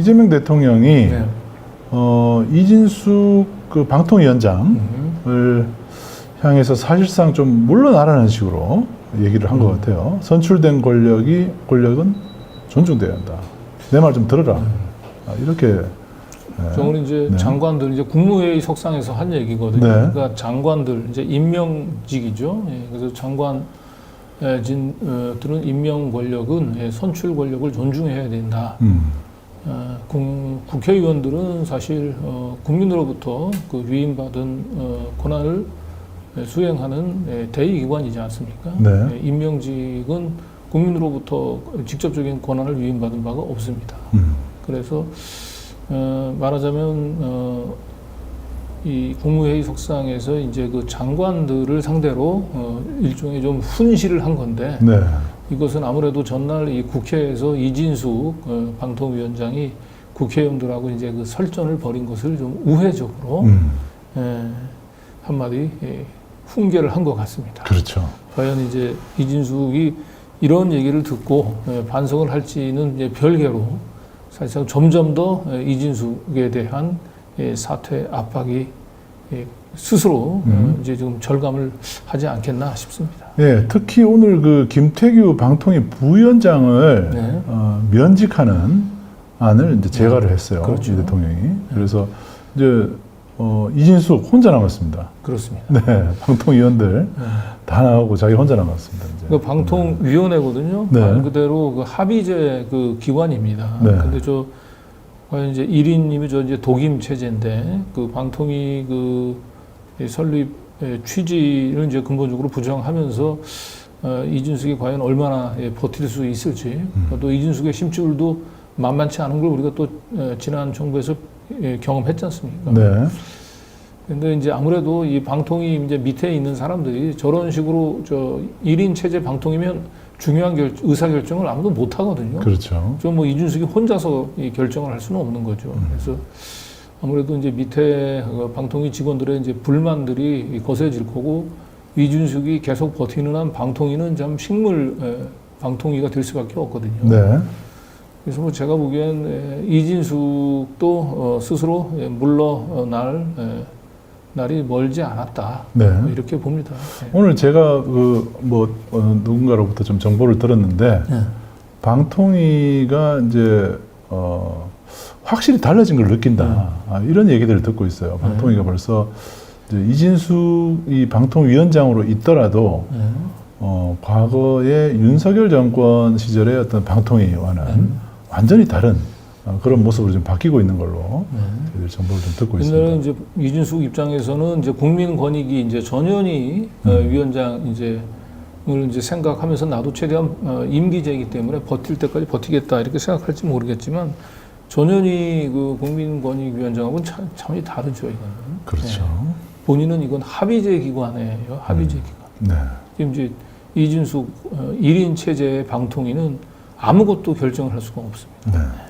이재명 대통령이 네. 어, 이진숙 그 방통위원장을 음. 향해서 사실상 좀 물러나라는 식으로 얘기를 한것 음. 같아요. 선출된 권력이 권력은 존중돼야 한다. 내 말 좀 들어라. 아, 이렇게 네. 저는 이제 네. 장관들 이제 국무회의 석상에서 한 얘기거든요. 네. 그러니까 장관들 이제 임명직이죠. 예, 그래서 장관 예, 진들은 임명 권력은 예, 선출 권력을 존중해야 된다. 음, 어, 국- 국회의원들은 사실 어, 국민으로부터 그 위임받은 어, 권한을 예, 수행하는 예, 대의기관이지 않습니까? 네. 예, 임명직은 국민으로부터 직접적인 권한을 위임받은 바가 없습니다. 음, 그래서 어, 말하자면 어, 이 국무회의 석상에서 이제 그 장관들을 상대로 어, 일종의 좀 훈시를 한 건데 네. 이것은 아무래도 전날 이 국회에서 이진숙 어, 방통위원장이 국회의원들하고 이제 그 설전을 벌인 것을 좀 우회적으로 음, 예, 한마디 예, 훈계를 한 것 같습니다. 그렇죠. 과연 이제 이진숙이 이런 얘기를 듣고 예, 반성을 할지는 이제 별개로 사실상 점점 더 예, 이진숙에 대한 예, 사퇴 압박이 예, 스스로 음. 어, 이제 좀 절감을 하지 않겠나 싶습니다. 예, 특히 오늘 그 김태규 방통위 부위원장을 네. 어, 면직하는 안을 이제 제가를 했어요. 그렇죠. 이 대통령이. 그래서 이제 어, 이진숙 혼자 남았습니다. 그렇습니다. 네, 방통위원들 네. 다 나가고 자기 혼자 남았습니다. 이제. 그 방통위원회거든요. 네. 말 그대로 그 합의제 그 기관입니다. 네. 근데 저 과연 이제 1인님이 저 이제 독임 체제인데 그 방통위 그 설립 의 취지를 이제 근본적으로 부정하면서 어, 이준숙이 과연 얼마나 예, 버틸 수 있을지 음. 또 이준숙의 심줄도 만만치 않은 걸 우리가 또 어, 지난 정부에서 예, 경험했지 않습니까? 네, 근데 이제 아무래도 이 방통위 이제 밑에 있는 사람들이 저런 식으로 저 1인 체제 방통이면 중요한 결, 의사 결정을 아무도 못 하거든요. 그렇죠. 저뭐 이준숙이 혼자서 이 결정을 할 수는 없는 거죠. 음. 그래서 아무래도 이제 밑에 그 방통위 직원들의 이제 불만들이 거세질 거고 이준숙이 계속 버티는 한 방통위는 참 식물 에, 방통위가 될 수밖에 없거든요. 네, 그래서 뭐 제가 보기엔 에, 이진숙도 어, 스스로 에, 물러날 에, 날이 멀지 않았다 네. 뭐 이렇게 봅니다. 예. 오늘 제가 그 뭐 누군가로부터 좀 정보를 들었는데 네. 방통위가 이제 어, 확실히 달라진 걸 느낀다 음. 아, 이런 얘기들을 듣고 있어요. 방통위가 벌써 이제 이진숙 이 방통위원장으로 있더라도 네. 어, 과거의 윤석열 정권 시절의 어떤 방통위와는 음. 완전히 다른 어, 그런 모습으로 좀 바뀌고 있는 걸로 네. 정보를 좀 듣고 옛날에 있습니다. 이제 이준숙 입장에서는 이제 국민권익위 이제 전현희 어, 음. 위원장 이제 을 이제 생각하면서 나도 최대한 어, 임기제이기 때문에 버틸 때까지 버티겠다 이렇게 생각할지 모르겠지만 전현희 그 국민권익위원장하고는 참, 참이 다르죠 이거는. 그렇죠. 네. 본인은 이건 합의제 기관이에요. 합의제 음. 기관. 네. 지금 이제 이준숙 어, 1인 체제의 방통위는 아무것도 결정을 할 수가 없습니다. 네.